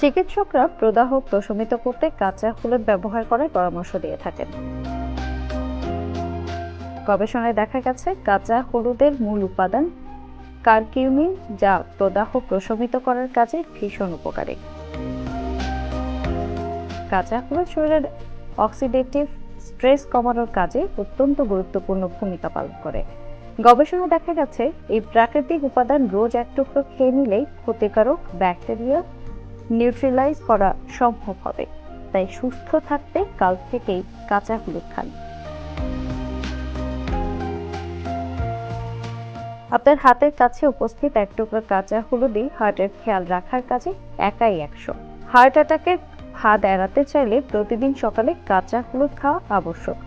চিকিৎসকরা প্রদাহ প্রশমিত করতে কাঁচা হলুদ ব্যবহার করার পরামর্শ দিয়ে থাকেন। গবেষণায় দেখা গেছে, কাঁচা হলুদের মূল উপাদান কারকিউমিন, যা প্রদাহ প্রশমিত করার কাজে ভীষণ উপকারী। কাঁচা হলুদ শরীরের অক্সিডেটিভ স্ট্রেস কমানোর কাজে অত্যন্ত গুরুত্বপূর্ণ ভূমিকা পালন করে। গবেষণায় দেখা গেছে, এই প্রাকৃতিক উপাদান রোজ এক টুকরো খেয়ে নিলেই ক্ষতিকারক ব্যাকটেরিয়া নিউট্রিলাইজ করা সম্ভব হবে। তাই সুস্থ থাকতে কাল থেকেই কাঁচা হলুদ খান। আপনার হাতের কাছে উপস্থিত এক টুকরো কাঁচা হলুদই হার্টের খেয়াল রাখার কাজে একাই একশো। হার্ট অ্যাটাকের হাত এড়াতে চাইলে প্রতিদিন সকালে কাঁচা হলুদ খাওয়া আবশ্যক।